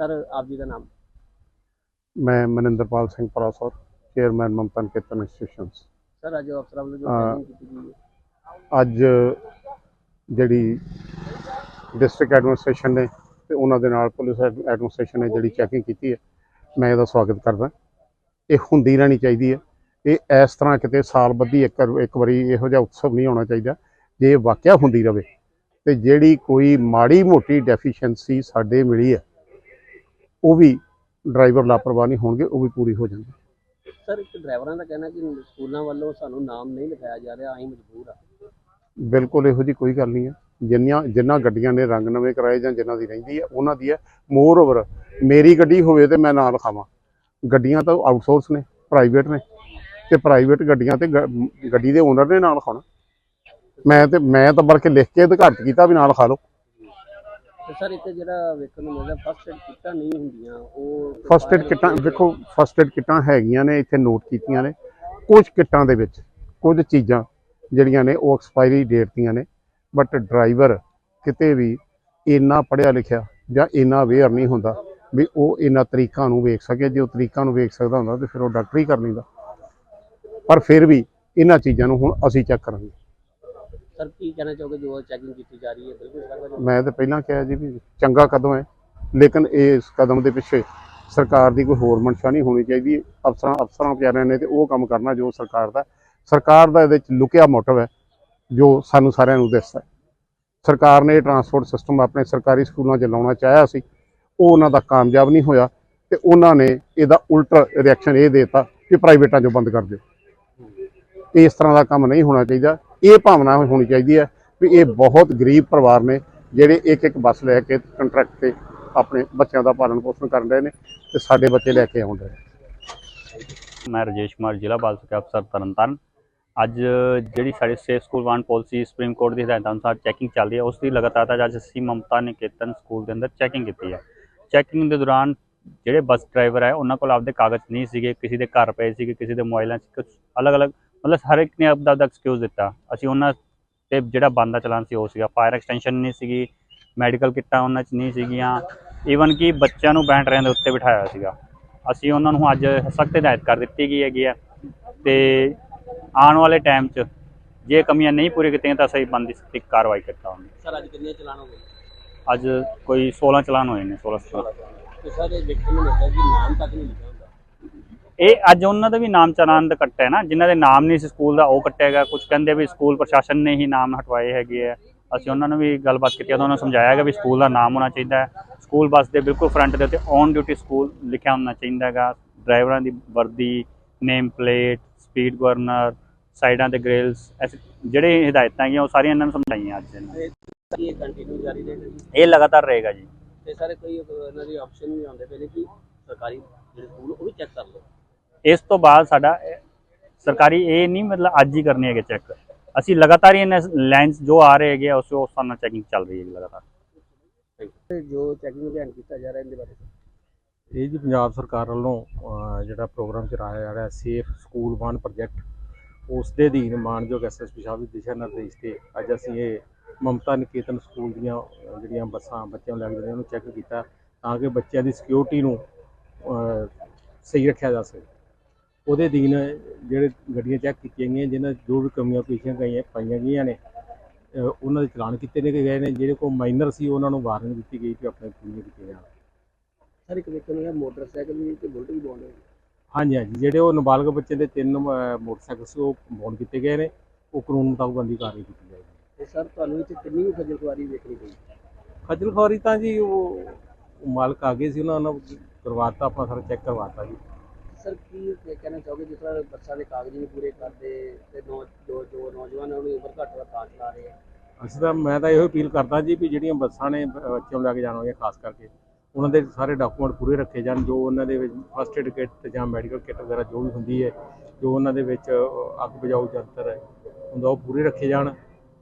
Sir ਆਪ ਜੀ ਦਾ ਨਾਮ? ਮੈਂ Maninderpal Singh Parashar chairman Mamta Niketan institutions. Sir ਅੱਜ ਅਫਸਰਾਂ ਵੱਲੋਂ ਜੋ ਹਾਂ। ਚੈਕਿੰਗ ਕੀਤੀ ਗਈ ਹੈ। ਅੱਜ ਜਿਹੜੀ ਡਿਸਟ੍ਰਿਕਟ ਐਡਮਿਨਿਸਟ੍ਰੇਸ਼ਨ ਨੇ ਤੇ ਉਹਨਾਂ ਦੇ ਨਾਲ ਪੁਲਿਸ ਐਡ- ਐਡਮਿਨਿਸਟ੍ਰੇਸ਼ਨ ਨੇ ਜਿਹੜੀ ਚੈਕਿੰਗ ਕੀਤੀ ਹੈ ਮੈਂ ਇਹਦਾ ਸਵਾਗਤ ਕਰਦਾ। ਇਹ ਹੁੰਦੀ ਰਹਿਣੀ ਚਾਹੀਦੀ ਹੈ। ਇਹ ਇਸ ਤਰ੍ਹਾਂ ਕਿਤੇ ਸਾਲ ਬੱਧੀ ਇੱਕ ਇੱਕ ਵਾਰੀ ਇਹੋ ਜਿਹਾ ਉਤਸਵ ਨਹੀਂ ਹੋਣਾ ਚਾਹੀਦਾ ਜੇ ਵਾਕਿਆ ਹੁੰਦੀ ਰਵੇ। ਤੇ ਜਿਹੜੀ ਕੋਈ ਮਾੜੀ ਮੋਟੀ ਡੈਫੀਸ਼ੀਐਂਸੀ ਸਾਡੇ ਮਿਲੀ ਹੈ ਉਹ ਵੀ ਡਰਾਈਵਰ ਲਾਪਰਵਾਹ ਨਹੀਂ ਹੋਣਗੇ ਉਹ ਵੀ ਪੂਰੀ ਹੋ ਜਾਂਦੀ ਸਰ ਇੱਕ ਡਰਾਈਵਰਾਂ ਦਾ ਕਹਿਣਾ ਕਿ ਸਕੂਲਾਂ ਵੱਲੋਂ ਸਾਨੂੰ ਨਾਮ ਨਹੀਂ ਲਿਖਾਇਆ ਜਾ ਰਿਹਾ ਅਸੀਂ ਮਜਬੂਰ ਆ। ਬਿਲਕੁਲ ਇਹੋ ਜੀ ਕੋਈ ਗੱਲ ਨਹੀਂ ਹੈ। ਜਿੰਨੀਆਂ ਜਿੰਨਾ ਗੱਡੀਆਂ ਨੇ ਰੰਗ ਨਵੇਂ ਕਰਾਏ ਜਾਂ ਜਿਨ੍ਹਾਂ ਦੀ ਰਹਿੰਦੀ ਹੈ ਉਹਨਾਂ ਦੀ ਹੈ। ਮੋਰ ਓਵਰ ਮੇਰੀ ਗੱਡੀ ਹੋਵੇ ਤੇ ਮੈਂ ਨਾਂ ਲਿਖਾਵਾਂ। ਗੱਡੀਆਂ ਤਾਂ ਆਊਟਸੋਰਸ ਨੇ ਪ੍ਰਾਈਵੇਟ ਨੇ। ਤੇ ਪ੍ਰਾਈਵੇਟ ਗੱਡੀਆਂ ਤੇ ਗੱਡੀ ਦੇ ਓਨਰ ਨੇ ਨਾਂ ਲਿਖਾਉਣਾ। ਮੈਂ ਤੇ ਮੈਂ ਤਾਂ ਬਲਕਿ ਲਿਖ ਕੇ ਅਧਿਕਾਰਤ ਕੀਤਾ ਵੀ ਨਾਂ ਲਿਖਾ ਲਓ। ਤੇ ਸਰ ਇੱਥੇ ਜਿਹੜਾ ਵੇਖਣ ਨੂੰ ਮਿਲਦਾ ਫਸਟ ਏਡ ਕਿੱਟਾਂ ਨਹੀਂ ਹੁੰਦੀਆਂ ਉਹ ਫਸਟ ਏਡ ਕਿੱਟਾਂ ਵੇਖੋ ਫਸਟ ਏਡ ਕਿੱਟਾਂ ਹੈਗੀਆਂ ਨੇ ਇੱਥੇ ਨੋਟ ਕੀਤੀਆਂ ਨੇ। ਕੁਝ ਕਿੱਟਾਂ ਦੇ ਵਿੱਚ ਕੁਝ ਚੀਜ਼ਾਂ ਜਿਹੜੀਆਂ ਨੇ ਉਹ ਐਕਸਪਾਇਰੀ ਡੇਟ ਦੀਆਂ ਨੇ। ਬਟ ਡਰਾਈਵਰ ਕਿਤੇ ਵੀ ਇੰਨਾ ਪੜ੍ਹਿਆ ਲਿਖਿਆ ਜਾਂ ਇੰਨਾ ਅਵੇਅਰ ਨਹੀਂ ਹੁੰਦਾ ਵੀ ਉਹ ਇਹਨਾਂ ਤਰੀਕਾਂ ਨੂੰ ਵੇਖ ਸਕੇ। ਜੇ ਉਹ ਤਰੀਕਾਂ ਨੂੰ ਵੇਖ ਸਕਦਾ ਹੁੰਦਾ ਤੇ ਫਿਰ ਉਹ ਡਾਕਟਰੀ ਕਰ ਲੈਂਦਾ। ਪਰ ਫਿਰ ਵੀ ਇਹਨਾਂ ਚੀਜ਼ਾਂ ਨੂੰ ਹੁਣ ਅਸੀਂ ਚੈੱਕ ਕਰਾਂਗੇ। ਸਰ, ਕੀ ਕਹਿਣਾ ਚਾਹੋਗੇ ਜੋ ਚੈਕਿੰਗ ਕੀਤੀ ਜਾ ਰਹੀ ਹੈ? ਬਿਲਕੁਲ ਸਰ ਮੈਂ ਤਾਂ ਪਹਿਲਾਂ ਕਿਹਾ ਜੀ ਵੀ ਚੰਗਾ ਕਦਮ ਹੈ, ਲੇਕਿਨ ਇਸ ਕਦਮ ਦੇ ਪਿੱਛੇ ਸਰਕਾਰ ਦੀ ਕੋਈ ਹੋਰ ਮਨਸ਼ਾ ਨਹੀਂ ਹੋਣੀ ਚਾਹੀਦੀ। ਅਫਸਰਾਂ ਅਫਸਰਾਂ ਵਿਚਾਰਿਆਂ ਨੇ ਤੇ ਉਹ ਕੰਮ ਕਰਨਾ ਜੋ ਸਰਕਾਰ ਦਾ ਸਰਕਾਰ ਦਾ ਇਹਦੇ ਵਿੱਚ ਲੁਕਿਆ ਮੋਟਿਵ ਹੈ, ਜੋ ਸਾਨੂੰ ਸਾਰਿਆਂ ਨੂੰ ਦਿਸਦਾ ਸਰਕਾਰ ਨੇ ਟਰਾਂਸਪੋਰਟ ਸਿਸਟਮ ਆਪਣੇ ਸਰਕਾਰੀ ਸਕੂਲਾਂ 'ਚ ਲਾਉਣਾ ਚਾਹਿਆ ਸੀ। ਉਹ ਉਹਨਾਂ ਦਾ ਕਾਮਯਾਬ ਨਹੀਂ ਹੋਇਆ ਤੇ ਉਹਨਾਂ ਨੇ ਇਹਦਾ ਉਲਟ ਰਿਐਕਸ਼ਨ ਇਹ ਦੇਤਾ ਕਿ ਪ੍ਰਾਈਵੇਟਾਂ 'ਚੋਂ ਬੰਦ ਕਰ ਦਿਓ। ਇਸ ਤਰ੍ਹਾਂ ਦਾ ਕੰਮ ਨਹੀਂ ਹੋਣਾ ਚਾਹੀਦਾ। ਇਹ ਭਾਵਨਾ ਹੋਣੀ ਚਾਹੀਦੀ ਹੈ ਵੀ ਇਹ ਬਹੁਤ ਗਰੀਬ ਪਰਿਵਾਰ ਨੇ ਜਿਹੜੇ ਇੱਕ ਇੱਕ ਬੱਸ ਲੈ ਕੇ ਕੰਟਰੈਕਟ ਤੇ ਆਪਣੇ ਬੱਚਿਆਂ ਦਾ ਪਾਲਣ ਪੋਸ਼ਣ ਕਰਨ ਰਹੇ ਨੇ ਤੇ ਸਾਡੇ ਬੱਚੇ ਲੈ ਕੇ ਆਉਂਦੇ ਨੇ। ਮੈਂ ਰਜੇਸ਼ ਕੁਮਾਰ, ਜ਼ਿਲ੍ਹਾ ਬਾਲ ਸਿੱਖਿਆ ਅਫਸਰ ਤਰਨਤਾਰਨ। ਅੱਜ ਜਿਹੜੀ ਸਾਡੇ safe school van policy supreme court ਦੀ ਹਦਾਇਤਾਂ ਅਨੁਸਾਰ ਚੈਕਿੰਗ ਚੱਲ ਰਹੀ ਹੈ, ਉਸ ਦੀ ਲਗਾਤਾਰ ਅੱਜ ਅਸੀਂ ਮਮਤਾ ਨਿਕੇਤਨ ਸਕੂਲ ਦੇ ਅੰਦਰ ਚੈਕਿੰਗ ਕੀਤੀ ਹੈ। ਚੈਕਿੰਗ ਦੇ ਦੌਰਾਨ ਜਿਹੜੇ ਬੱਸ ਡਰਾਈਵਰ ਹੈ, ਉਹਨਾਂ ਕੋਲ ਆਪਦੇ ਕਾਗਜ਼ ਨਹੀਂ ਸੀਗੇ, ਕਿਸੇ ਦੇ ਘਰ ਪਏ ਸੀਗੇ, ਕਿਸੇ ਦੇ ਮੋਬਾਈਲਾਂ 'ਚ ਕੁਝ ਅਲੱਗ-ਅਲੱਗ ਮਤਲਬ ਹਰ ਇੱਕ ਨੇ ਆਪਦਾ ਆਪਦਾ ਐਕਸਕਿਊਜ਼ ਦਿੱਤਾ। ਅਸੀਂ ਉਹਨਾਂ ਤੇ ਜਿਹੜਾ ਬੰਦ ਚਲਾਨ ਸੀ ਉਹ ਸੀਗਾ। ਫਾਇਰ ਐਕਸਟੈਂਸ਼ਨ ਨਹੀਂ ਸੀਗੀ ਮੈਡੀਕਲ ਕਿੱਟਾਂ ਉਹਨਾਂ 'ਚ ਨਹੀਂ ਸੀਗੀਆਂ। ਈਵਨ ਕਿ ਬੱਚਿਆਂ ਨੂੰ ਬੈਂਟਰਿਆਂ ਦੇ ਉੱਤੇ ਬਿਠਾਇਆ ਸੀਗਾ। ਅਸੀਂ ਉਹਨਾਂ ਨੂੰ ਅੱਜ ਸਖਤ ਹਦਾਇਤ ਕਰ ਦਿੱਤੀ ਗਈ ਹੈਗੀ ਹੈ ਤੇ ਆਉਣ ਵਾਲੇ ਟਾਈਮ 'ਚ ਜੇ ਕਮੀਆਂ ਨਹੀਂ ਪੂਰੀ ਕੀਤੀਆਂ ਤਾਂ ਅਸੀਂ ਬੰਦੀ ਸਖਤ ਕਾਰਵਾਈ ਕਰਤਾ ਹਾਂ ਸਰ ਅੱਜ ਕਿੰਨੇ ਚਲਾਨ ਹੋ ਗਏ ਅੱਜ ਕੋਈ 16 ਚਲਾਨ ਹੋਏ ਨੇ 16 17 ਤੇ ਸਰ ਇਹ ਵੇਖਣ ਨੂੰ ਮਿਲਦਾ ਕਿ ਨਾਮ ਤੱਕ ਨਹੀਂ ਲਿਖਿਆ। ਹੁੰਦਾ ਇਹ ਅੱਜ ਉਹਨਾਂ ਦਾ ਵੀ ਨਾਮ ਚਲਾਨ ਦਾ ਕੱਟਿਆ ਨਾ ਜਿਨ੍ਹਾਂ ਦੇ ਨਾਮ ਨਹੀਂ ਸੀ ਸਕੂਲ ਦਾ ਉਹ ਕੱਟਿਆ ਗਿਆ। ਕੁਝ ਕਹਿੰਦੇ ਵੀ ਸਕੂਲ ਪ੍ਰਸ਼ਾਸਨ ਨੇ ਹੀ ਨਾਮ ਹਟਵਾਏ ਹੈਗੇ ਆ। ਅਸੀਂ ਉਹਨਾਂ ਨੂੰ ਵੀ ਗੱਲਬਾਤ ਕੀਤੀ ਉਹਨਾਂ ਨੂੰ ਸਮਝਾਇਆ ਗਿਆ ਵੀ ਸਕੂਲ ਦਾ ਨਾਮ ਹੋਣਾ ਚਾਹੀਦਾ ਹੈ। ਸਕੂਲ ਬੱਸ ਦੇ ਬਿਲਕੁਲ ਫਰੰਟ ਦੇ ਉੱਤੇ ਔਨ ਡਿਊਟੀ ਸਕੂਲ ਲਿਖਿਆ ਹੋਣਾ ਚਾਹੀਦਾ ਹੈਗਾ। ਡਰਾਈਵਰਾਂ ਦੀ ਵਰਦੀ ਨੇਮ ਪਲੇਟ ਸਪੀਡ ਗਵਰਨਰ ਸਾਈਡਾਂ ਤੇ ਗ੍ਰਿਲਸ ਜਿਹੜੇ ਹਦਾਇਤਾਂ ਹੈਗੀਆਂ ਉਹ ਸਾਰੀਆਂ ਇਹਨਾਂ ਨੂੰ ਸਮਝਾਈਆਂ ਅੱਜ ਇਹ ਕੰਟੀਨਿਊ ਜਾਰੀ ਰਹੇਗਾ ਜੀ? ਇਹ ਲਗਾਤਾਰ ਰਹੇਗਾ ਜੀ। ਤੇ ਸਾਰੇ ਕੋਈ ਇਹਨਾਂ ਦੀ ਆਪਸ਼ਨ ਵੀ ਆਉਂਦੇ ਪਏ ਨੇ ਕਿ ਸਰਕਾਰੀ ਜਿਹੜੇ ਸਕੂਲ ਉਹ ਵੀ ਚੈੱਕ ਕਰ ਲਓ। ਇਸ ਤੋਂ ਬਾਅਦ ਸਾਡਾ ਸਰਕਾਰੀ ਇਹ ਨਹੀਂ ਮਤਲਬ ਅੱਜ ਹੀ ਕਰਨੀ ਹੈਗੇ ਚੈੱਕ ਅਸੀਂ ਲਗਾਤਾਰ ਹੀ ਇਹਨਾਂ ਲਾਈਨਸ ਜੋ ਆ ਰਹੇ ਹੈਗੇ ਆ, ਉਸ ਉਸ ਹਿਸਾਬ ਨਾਲ ਚੈਕਿੰਗ ਚੱਲ ਰਹੀ ਹੈ ਲਗਾਤਾਰ। ਜੋ ਚੈਕਿੰਗ ਅਭਿਆਨ ਕੀਤਾ ਜਾ ਰਿਹਾ ਇਹਦੇ ਬਾਰੇ ਇਹ ਜੀ ਪੰਜਾਬ ਸਰਕਾਰ ਵੱਲੋਂ ਜਿਹੜਾ ਪ੍ਰੋਗਰਾਮ ਚਲਾਇਆ ਜਾ ਰਿਹਾ ਸੇਫ ਸਕੂਲ ਵਨ ਪ੍ਰੋਜੈਕਟ ਉਸ ਦੇ ਅਧੀਨ ਮਾਨਯੋਗ ਐਸਐਸਪੀ ਸਾਹਿਬ ਦੇ ਦਿਸ਼ਾ ਨਿਰਦੇਸ਼ ਤੇ ਅੱਜ ਅਸੀਂ ਇਹ ਮਮਤਾ ਨਿਕੇਤਨ ਸਕੂਲ ਦੀਆਂ ਜਿਹੜੀਆਂ ਬੱਸਾਂ ਬੱਚਿਆਂ ਨੂੰ ਲੈ ਕੇ ਜਾਂਦੀਆਂ ਉਹਨੂੰ ਚੈੱਕ ਕੀਤਾ ਤਾਂ ਕਿ ਬੱਚਿਆਂ ਦੀ ਸਿਕਿਉਰਿਟੀ ਨੂੰ ਸਹੀ ਰੱਖਿਆ ਜਾ ਸਕੇ। ਉਹਦੇ ਅਧੀਨ ਜਿਹੜੇ ਗੱਡੀਆਂ ਚੈੱਕ ਕੀਤੀਆਂ ਗਈਆਂ ਜਿਨ੍ਹਾਂ ਜੋ ਵੀ ਕਮੀਆਂ ਪੇਸ਼ੀਆਂ ਗਈਆਂ ਪਾਈਆਂ ਗਈਆਂ ਨੇ ਉਹਨਾਂ ਦੇ ਚਲਾਨ ਕੀਤੇ ਨੇ ਗਏ ਨੇ ਜਿਹੜੇ ਕੋ ਮਾਈਨਰ ਸੀ ਉਹਨਾਂ ਨੂੰ ਵਾਰਨਿੰਗ ਦਿੱਤੀ ਗਈ ਕਿ ਆਪਣੇ ਪੂਰੀਆਂ ਕੀਤੀਆਂ ਜਾਣ। ਸਰ ਇੱਕ ਵੇਖਣ ਨੂੰ ਮੋਟਰਸਾਈਕਲ ਵੀ ਤੇ ਬੁਲਟ ਵੀ ਬੋਂਡ ਹੋਏ ਹਾਂਜੀ ਹਾਂਜੀ ਜਿਹੜੇ ਉਹ ਨਾਬਾਲਗ ਬੱਚੇ ਦੇ ਤਿੰਨ ਮੋਟਰਸਾਈਕਲ ਸੀ ਉਹ ਬੌਂਡ ਕੀਤੇ ਗਏ ਨੇ ਉਹ ਕਾਨੂੰਨ ਮੁਤਾਬਕ ਬੰਦੀ ਕਾਰਵਾਈ ਕੀਤੀ ਜਾਏਗੀ। ਤੇ ਸਰ ਤੁਹਾਨੂੰ ਇੱਥੇ ਕਿੰਨੀ ਵੀ ਖੱਜਲ ਖੁਆਰੀ ਵੇਖਣੀ ਪਈ? ਖੱਜਲ ਖੁਆਰੀ ਤਾਂ ਜੀ ਉਹ ਮਾਲਕ ਆ ਗਏ ਸੀ ਉਹਨਾਂ ਨੂੰ ਕਰਵਾਤਾ ਆਪਣਾ ਸਾਰਾ ਚੈੱਕ ਕਰਵਾਤਾ ਜੀ। ਸਰ ਕੀ ਕਹਿਣਾ ਚਾਹੋਗੇ? ਜਿਸ ਤਰ੍ਹਾਂ ਬੱਸਾਂ ਦੇ ਕਾਗਜ਼ ਨਹੀਂ ਪੂਰੇ ਕਰਦੇ ਤੇ ਨੌ ਜੋ ਜੋ ਨੌਜਵਾਨ ਉਹਨੂੰ ਉਮਰ ਘੱਟ ਵਾ ਤਾਂ ਚਲਾ ਰਹੇ ਆ। ਅਸੀਂ ਤਾਂ ਮੈਂ ਤਾਂ ਇਹੋ ਅਪੀਲ ਕਰਦਾ ਜੀ ਵੀ ਜਿਹੜੀਆਂ ਬੱਸਾਂ ਨੇ ਬੱਚਿਆਂ ਨੂੰ ਲੈ ਕੇ ਜਾਣ ਵਾਲੀਆਂ, ਖਾਸ ਕਰਕੇ ਉਹਨਾਂ ਦੇ ਸਾਰੇ ਡਾਕੂਮੈਂਟ ਪੂਰੇ ਰੱਖੇ ਜਾਣ, ਜੋ ਉਹਨਾਂ ਦੇ ਵਿੱਚ ਫਸਟ ਏਡ ਕਿੱਟ ਜਾਂ ਮੈਡੀਕਲ ਕਿੱਟ ਵਗੈਰਾ ਜੋ ਵੀ ਹੁੰਦੀ ਹੈ, ਜੋ ਉਹਨਾਂ ਦੇ ਵਿੱਚ ਅੱਗ ਬੁਝਾਊ ਯੰਤਰ ਹੈ, ਹੁੰਦਾ ਉਹ ਪੂਰੇ ਰੱਖੇ ਜਾਣ।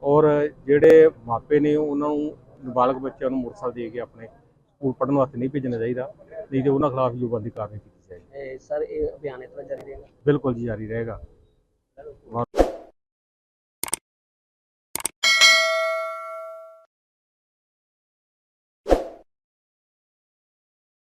ਔਰ ਜਿਹੜੇ ਮਾਪੇ ਨੇ, ਉਹਨਾਂ ਨੂੰ ਨਾਬਾਲਗ ਬੱਚਿਆਂ ਨੂੰ ਮੋਟਰਸਾਈਕਲ ਦੇ ਕੇ ਆਪਣੇ ਸਕੂਲ ਪੜ੍ਹਨ ਵਾਸਤੇ ਨਹੀਂ ਭੇਜਣਾ ਚਾਹੀਦਾ, ਨਹੀਂ ਤੇ ਉਹਨਾਂ ਖਿਲਾਫ ਜੋ ਬੰਦੀ ਕਾਰਵਾਈ ਕੀਤੀ ਸਰ ਇਹ ਅਭਿਆਨ ਇਸ ਤਰ੍ਹਾਂ ਜਾਰੀ ਰਹੇਗਾ ਬਿਲਕੁਲ ਜੀ ਜਾਰੀ ਰਹੇਗਾ।